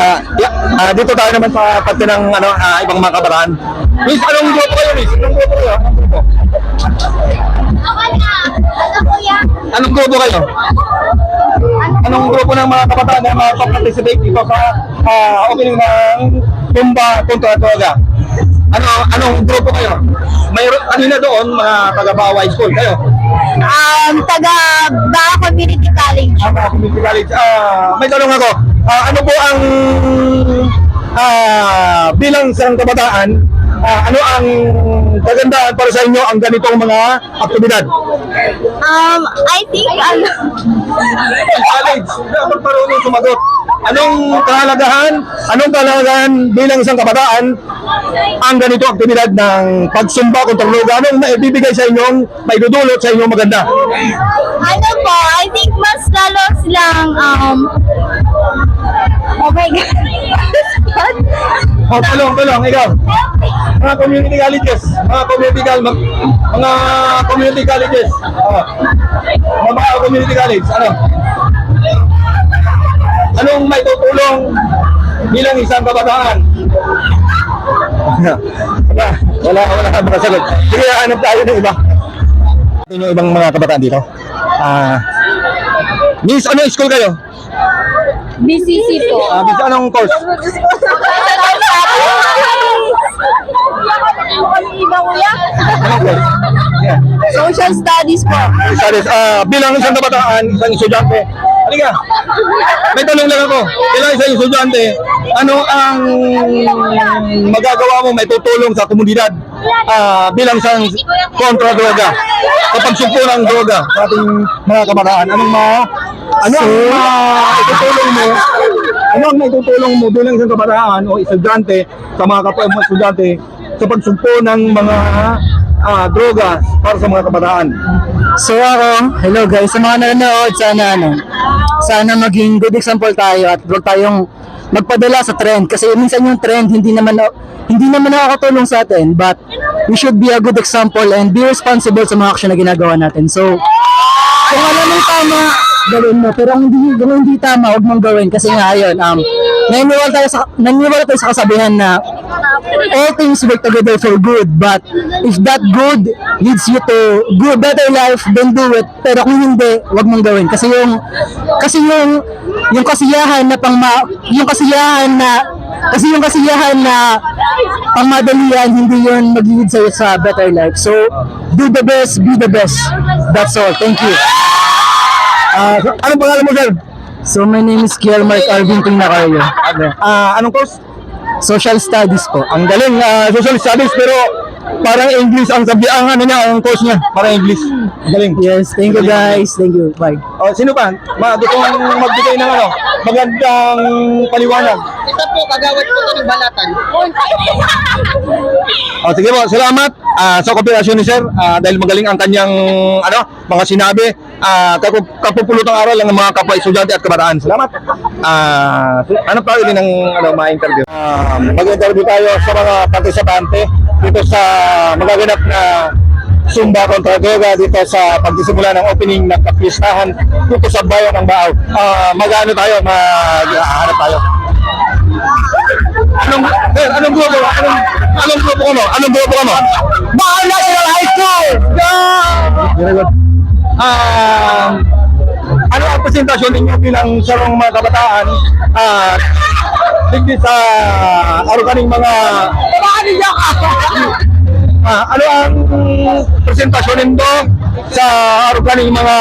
Ah, yeah, ah, dito tayo naman sa parte ng ano, ah, ibang mga kabataan. Miss, anong grupo kayo, Miss? Anong grupo kayo? Anong grupo? Okay na. Ano? Anong grupo kayo? Anong grupo ng mga kabataan na makapag-participate dito sa ah, opening ng Tumba kontra Droga? Ano, anong grupo kayo? Mayroon kanina doon mga taga-Baway School kayo. Um, taga Ba Community College. Ako, community college. Ah, may tanong ako. Ah, ano po ang ah, bilang isang kabataan, ah, ano ang kagandahan para sa inyo ang ganitong mga aktibidad? Um, I think, ano, college, dapat marunong sumagot. Anong kahalagahan? Anong kahalagahan bilang isang kabataan ang ganito aktibidad ng pagsumba kontra droga? Anong maibibigay sa inyong, maidudulot sa inyong maganda? ano po, I think mas lalo silang, um, oh my God. Oh, tulong, tulong, ikaw. Mga community colleges, mga community col- ma- mga community colleges. Oh. Mga, community college, ano? Anong may tutulong bilang isang kabataan? wala, wala, wala ka makasagot. Sige, hanap tayo ng iba. Ito yung ibang mga kabataan dito. Ah, Miss, ano school kayo? BCC po. Ah, anong course? Anong course? Yeah. Social Studies po. Studies, ah, bilang isang kabataan, isang estudyante, halika, may tanong lang ako, bilang isang estudyante, ano ang magagawa mo may tutulong sa komunidad ah, bilang isang kontra droga, kapag sumpo ng droga sa ating mga kabataan, anong ma, ano ang maitutulong mo, ano ang maitutulong mo bilang isang kabataan o estudyante sa mga kapwa mo estudyante sa pagsumpo ng mga ah, droga para sa mga kabataan? So ako, hello guys, sa mga nanonood, sana ano, sana maging good example tayo at huwag tayong magpadala sa trend kasi minsan yung trend hindi naman hindi naman nakakatulong sa atin but we should be a good example and be responsible sa mga action na ginagawa natin. So, kung alam mo tama, gawin mo. Pero kung hindi, kung hindi tama, huwag mong gawin. Kasi nga, yun, um, naniniwala tayo sa, naniniwala tayo sa kasabihan na all things work together for good. But if that good leads you to good, better life, then do it. Pero kung hindi, huwag mong gawin. Kasi yung, kasi yung, yung kasiyahan na pang ma, yung kasiyahan na kasi yung kasiyahan na pangmadalian, hindi yun mag-lead sa better life. So, do the best, be the best. That's all. Thank you. Ah, so, anong pangalan mo, sir? So, my name is Kiel Mark Alvin Tingnacayo. Ah, anong course? Social Studies po. Ang galing, ah, social studies, pero parang English ang sabi, ang ano niya, ang course niya, parang English. Ang galing. Yes, thank you guys. Thank you. Bye. Oh, sino pa? Ma, gusto kong magbigay ng ano, magandang paliwanag. Ito po, kagawad ko ito ng balatan. Oh, sige po, salamat ah, sa kooperasyon ni Sir ah, dahil magaling ang kanyang ano, mga sinabi. Kapu- kapupulutang aral ng mga kapwa estudyante at kabataan. Salamat. Ah, ano pa uli ng ano, mga interview? Ah, mag-interview tayo sa mga partisipante dito sa magaganap na Sumba kontra Droga dito sa pagsisimula ng opening ng kapistahan dito sa bayan ng Baaw. Ah, mag-ano tayo, mag-hanap tayo. Anong, sir, anong grupo? Anong, anong grupo mo? Anong grupo mo? National High School! Very good. Ah, ano ang presentasyon ninyo bilang sarong mga kabataan? At digdi sa aruganing mga Ah, ano ang presentasyon nindo sa aruganing mga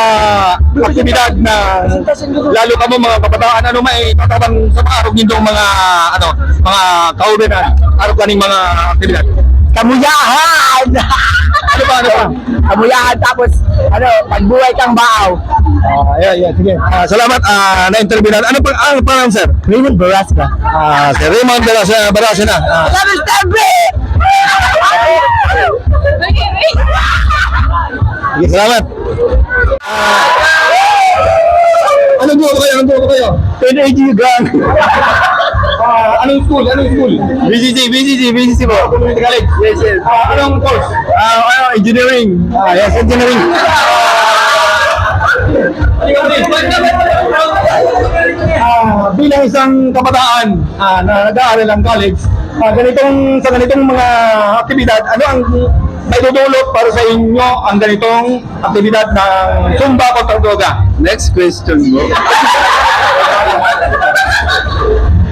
aktibidad na lalo ka mo mga kabataan? Ano may tatabang sa mga arug nindo mga ano mga kaubenan aruganing mga aktibidad? Kamuyahan! ano ba ano ba Kamuyahan tapos, ano, pagbuhay kang baaw. Ah, yeah, yeah, sige. Ah, salamat ah, na interview na. Ano pa ang pangalan sir? Raymond Barasca. Ah, si Raymond Barasa Barasina. Ah, sige, salamat. Ah, anong grupo kayo? Anong grupo kayo? PNAG gang. Ah, anong school? Anong school? BGC, BGC, BGC po. Community College. Yes, yes. Ah, anong course? Ah, ano, engineering. Ah, yes, engineering. Ah, bilang isang kabataan ah, na nag-aaral ng college, ah, ganitong sa ganitong mga aktibidad, ano ang may dudulot para sa inyo ang ganitong aktibidad ng Zumba kontra droga? Next question mo.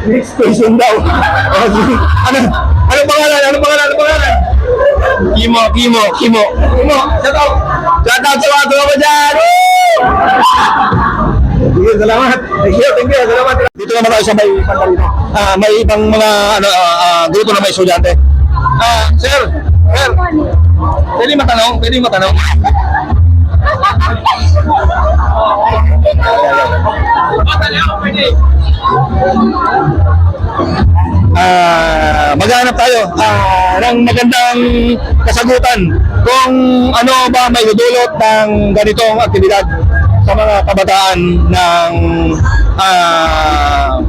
Next question daw. Oh, ano, ano pangalan? Ano pangalan? Ano pangalan? Kimo, Kimo, Kimo. Ano? Shout out! Shout out sa mga tropa dyan! Sige, salamat. Thank you, thank you. Salamat. Dito naman tayo sa may pantalino. Ah, may ibang mga ano ah, ah, grupo na may estudyante. Ah, sir, sir. Pwede matanong? Pwede matanong? Ah, maghanap tayo ah, ng magandang kasagutan kung ano ba may dudulot ng ganitong aktibidad sa mga kabataan ng ah,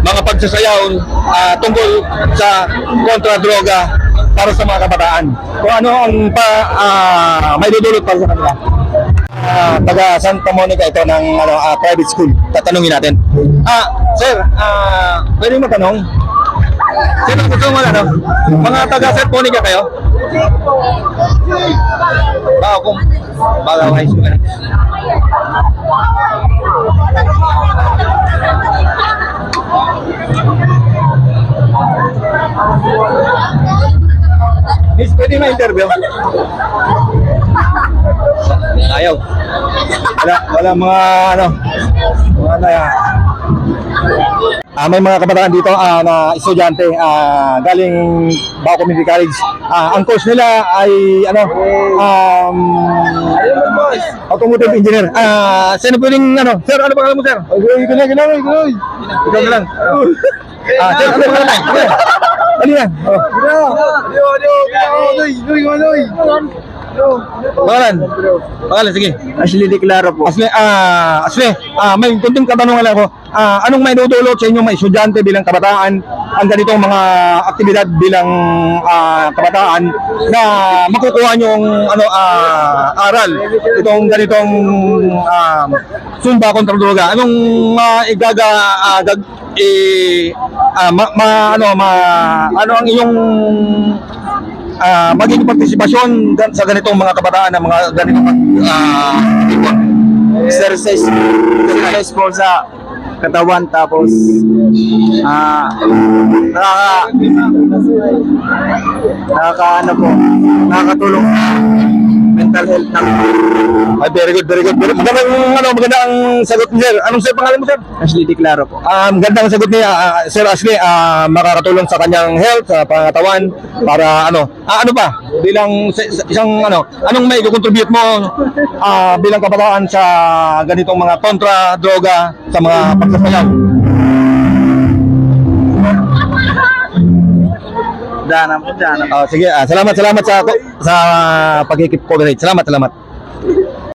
mga pagsasayaw ah, tungkol sa kontra droga para sa mga kabataan. Kung ano ang pa, ah, may dudulot para sa kanila. Ah, taga Santa Monica ito ng ano, ah, private school. Tatanungin natin. Ah, sir, ah, pwede mo tanong? Sir, gusto mo ano? Mga taga Santa Monica kayo? Ba ako. Baga high school. ano? Pwede ma-interview? Ayaw. Wala, wala mga ano, mga ano yan. Ah, may mga kabataan dito ah, na estudyante ah, galing Bao Community College. Ah, ang course nila ay ano um, automotive engineer. Ah, sino pwedeng ano? Sir, ano pangalan mo, sir? Ay, na, ikaw na. Ikaw na lang. Ah, sir, ano pangalan mo? Sir, Ano yan? Oh. Pangalan? Pangalan, sige. Ashley Declaro po. Asle, ah, Asle, ah, may kunting katanungan lang ako. Ah, anong may dudulot sa inyong mga estudyante bilang kabataan ang ganitong mga aktibidad bilang ah, kabataan na makukuha niyong ano ah, aral itong ganitong ah, Zumba kontra droga. Anong maigaga ah, gag, eh, ah, ma, ma- ano ma ano ang iyong ah, maging partisipasyon sa ganitong mga kabataan na mga ganitong ah, Exercise. Exercise po sa katawan tapos ah nakaka nakaka ano po nakakatulong mental health ng Ay, very good, very good. Very, magandang, ano, magandang sagot ni Sir. Anong Sir pangalan mo, Sir? Ashley Declaro po. Um, gandang sagot niya, ah, Sir Ashley, ah, makakatulong sa kanyang health, sa pangatawan, para ano, ah, ano pa, bilang sa- sa- isang ano, anong may contribute mo ah, bilang kabataan sa ganitong mga kontra droga sa mga pagsasayaw? Dana po, dana. Ah, sige, ah, salamat, salamat sa sa pagkikip coverage. Salamat, salamat.